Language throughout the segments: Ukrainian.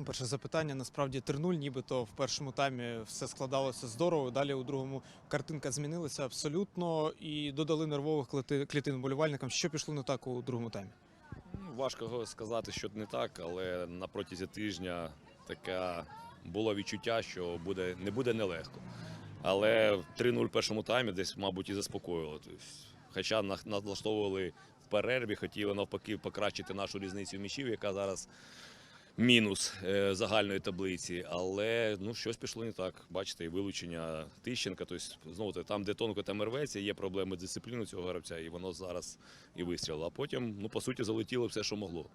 Ну, Перше запитання насправді 3-0, нібито в першому таймі все складалося здорово. Далі у другому картинка змінилася абсолютно і додали нервових клітин болівальникам. Що пішло не так у другому таймі? Ну, Важко сказати, що не так, але на протязі тижня таке було відчуття, що буде, не буде нелегко. Але 3-0 в першому таймі десь, мабуть, і заспокоїло. Тобто, хоча на- налаштовували в перерві, хотіли навпаки покращити нашу різницю м'ячів, яка зараз мінус е, загальної таблиці. Але ну, щось пішло не так. Бачите, і вилучення Тищенка. Тобто, знову там, де тонко там рветься, є проблеми з дисципліною цього гравця, і воно зараз і вистрілило. А потім, ну, по суті, залетіло все, що могло.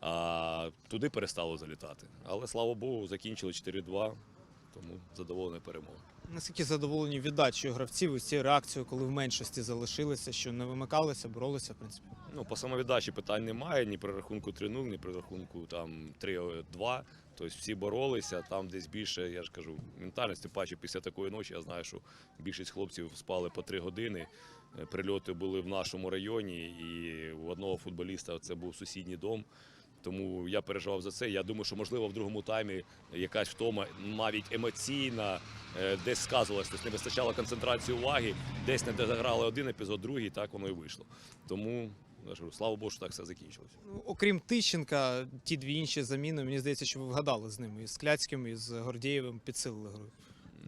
А туди перестало залітати. Але слава Богу, закінчили 4-2, тому задоволений перемогою. Наскільки задоволені віддачею гравців і цією реакцією, коли в меншості залишилися, що не вимикалися, боролися, в принципі. Ну, по самовіддачі питань немає, ні при рахунку 3-0, ні при рахунку там 3-2. Тобто всі боролися, там десь більше, я ж кажу, ментальності паче після такої ночі. Я знаю, що більшість хлопців спали по 3 години. Е, Прильоти були в нашому районі, і у одного футболіста це був сусідній дом. Тому я переживав за це. Я думаю, що можливо в другому таймі якась втома, навіть емоційна, е, десь сказувалась. Тобто не вистачало концентрації уваги, десь не дограли один епізод, другий, так воно і вийшло. Тому слава Богу, що так все закінчилось. Ну, окрім Тищенка, ті дві інші заміни, мені здається, що ви вгадали з ними. І з Кляцьким, і з Гордієвим підсилили гру.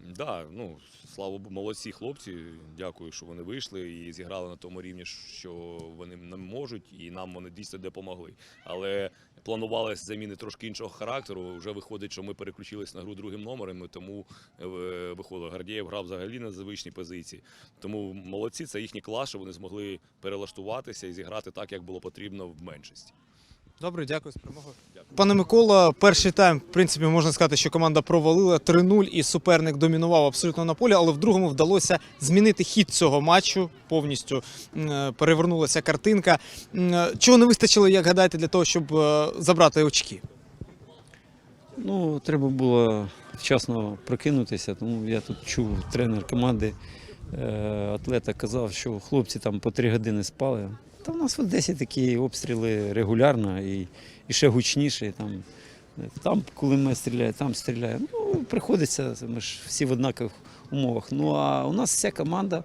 Да, ну слава Богу, молодці хлопці. Дякую, що вони вийшли і зіграли на тому рівні, що вони нам можуть, і нам вони дійсно допомогли. Але планувалися заміни трошки іншого характеру. Вже виходить, що ми переключились на гру другим номером, і тому е, виходило. Гардієв грав взагалі на звичній позиції. Тому молодці, це їхній клас, що вони змогли перелаштуватися і зіграти так, як було потрібно в меншості. Добре, дякую з перемогою. Дякую. Пане Микола, перший тайм, в принципі, можна сказати, що команда провалила 3-0 і суперник домінував абсолютно на полі, але в другому вдалося змінити хід цього матчу повністю. Е, Перевернулася картинка. Е, Чого не вистачило, як гадаєте, для того, щоб е, забрати очки? Ну, треба було вчасно прокинутися, тому я тут чув тренер команди атлета казав, що хлопці там по три години спали. Та в нас в Одесі такі обстріли регулярно і, і ще гучніше. Там, там кулемет стріляє, там стріляє. Ну, приходиться, ми ж всі в однакових умовах. Ну а у нас вся команда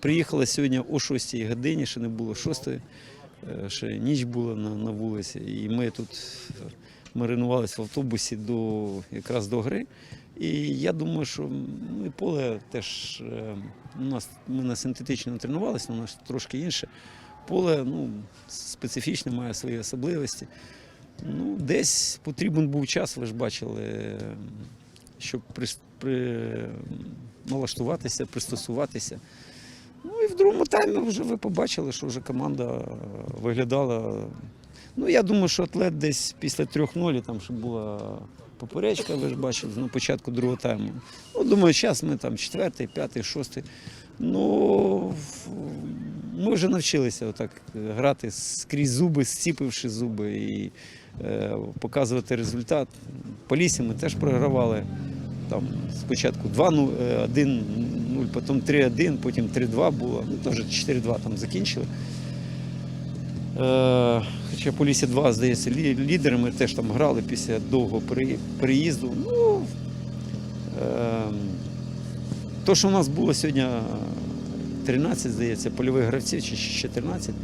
приїхала сьогодні о 6 годині, ще не було 6, ще ніч була на, на вулиці. І ми тут маринувалися в автобусі до якраз до гри. І я думаю, що ну, і поле теж е, у нас ми на синтетично тренувалися, у нас трошки інше. Поле ну, специфічне, має свої особливості. Ну, десь потрібен був час, ви ж бачили, щоб при, при, налаштуватися, пристосуватися. Ну і в другому таймі вже ви побачили, що вже команда е, виглядала. Ну, я думаю, що атлет десь після 3-0, там ще була поперечка, ви ж бачили, на початку другого тайму. Ну, думаю, зараз ми там четвертий, п'ятий, шостий. Ну, ми вже навчилися отак грати скрізь зуби, зціпивши зуби і е, показувати результат. По лісі ми теж програвали. Там спочатку 2-0, е, 1-0, потім 3-1, потім 3-2 було. Ну, теж 4-2 там закінчили. Е, хоча по лісі 2, здається, лідерами теж там грали після довгого переїзду. Ну, е, то, що у нас було сьогодні 13, здається, польових гравців чи 14,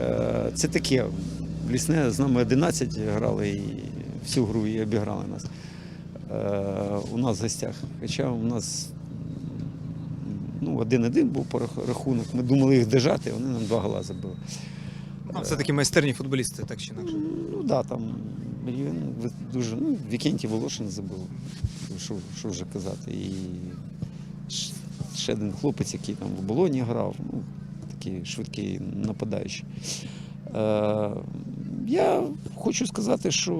е, це таке. Лісне з нами 11 грали і всю гру і обіграли нас. Е, у нас в гостях. Хоча у нас ну, один-один був по рахунок. Ми думали їх держати, вони нам два гола забили. Ну, Це такі майстерні футболісти, так чи інакше. Ну так, да, там рівень дуже. Ну, Вікентій Волошин забив. Що, що вже казати. І ще один хлопець, який там в оболоні грав, ну, такий швидкий нападаючий. Е, я хочу сказати, що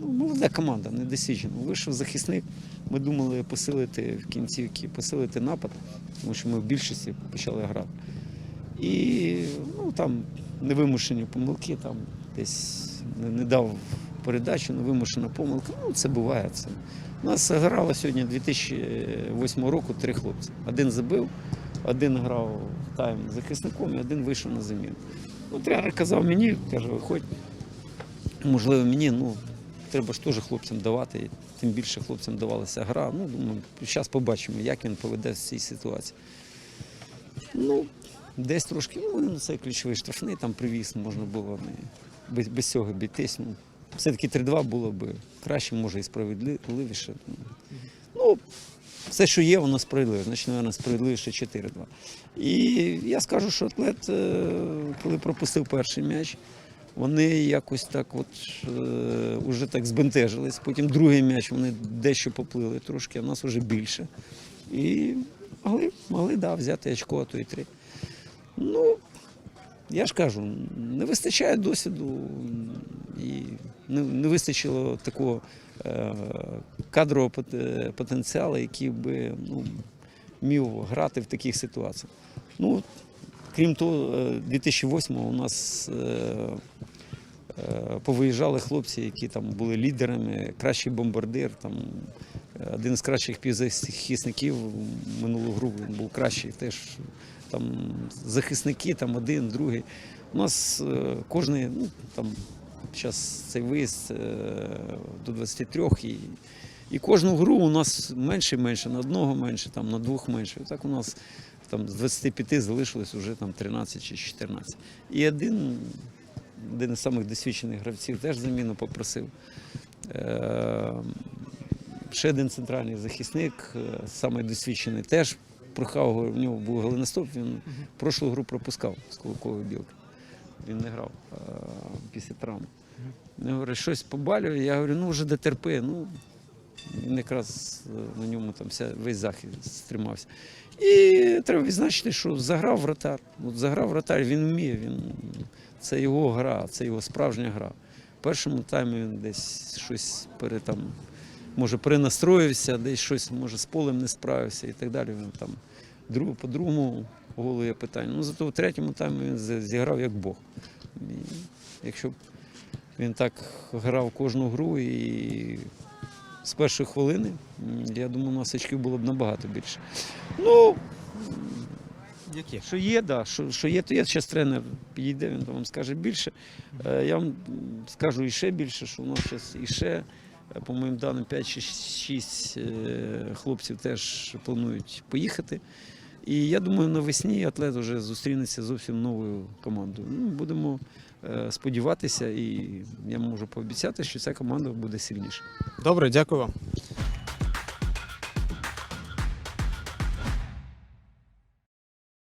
ну, молода команда, недосвідчена. Вийшов захисник. Ми думали посилити в кінцівки, посилити напад, тому що ми в більшості почали грати. І ну, там невимушені помилки, там десь не, дав передачу, невимушена помилка. Ну, це буває. Це. У нас грало сьогодні 2008 року три хлопці. Один забив, один грав тайм захисником і один вийшов на заміну. Ну, тренер казав мені, каже, виходь. Можливо, мені, ну, треба ж теж хлопцям давати. Тим більше хлопцям давалася гра. Ну, думаю, зараз побачимо, як він поведе в цій ситуації. Ну, десь трошки, ну, це ключовий штрафний, там привіз, можна було не, без, без цього обійтись. Ну, все-таки 3-2 було б краще, може і справедливіше. Ну, все, що є, воно справедливе. Значить, мабуть, справедливіше 4-2. І я скажу, що атлет, е, коли пропустив перший м'яч, вони якось так от е, уже так збентежились. Потім другий м'яч вони дещо поплили трошки, а нас вже більше. І могли, могли да, взяти очко, а то і три. Ну, я ж кажу, не вистачає досвіду і не, не вистачило такого е, кадрового е, потенціалу, який би ну, міг грати в таких ситуаціях. Ну, крім того, е, 2008 у нас е, е, повиїжджали хлопці, які там були лідерами, кращий бомбардир, там, е, один з кращих півзахисників минулу гру він був кращий теж. Там захисники, там один, другий. У нас е, кожний, ну там зараз цей виїзд е, до 23 і, і кожну гру у нас менше і менше, на одного менше, там, на двох менше. Так у нас там з 25 залишилось вже там 13 чи 14. І один, один із самих досвідчених гравців теж заміну попросив. Е, ще один центральний захисник, е, самий досвідчений, теж прохав, в нього був голеностоп, він прошлу гру пропускав з Кулакової білки. Він не грав е, після травми. Він говорить, щось побалює. Я говорю, ну вже дотерпи. Ну, він якраз е, на ньому там вся, весь захист стримався. І треба відзначити, що заграв вратар. От заграв вратар, він вміє, він, це його гра, це його справжня гра. В першому таймі він десь щось пере, там, може перенастроївся, десь щось може з полем не справився і так далі. Він там по другому голу є питання. Ну зато в третьому таймі він зіграв як Бог. І якщо б він так грав кожну гру і з першої хвилини, я думаю, у нас очків було б набагато більше. Ну, Які? що є, да, що, що є, то є. Зараз тренер підійде, він вам скаже більше. Е, Я вам скажу іще більше, що у нас зараз іще, по моїм даним, 5 чи 6 хлопців теж планують поїхати. І я думаю, навесні атлет вже зустрінеться з зовсім новою командою. Ну, будемо е, сподіватися, і я можу пообіцяти, що ця команда буде сильніша. Добре, дякую вам.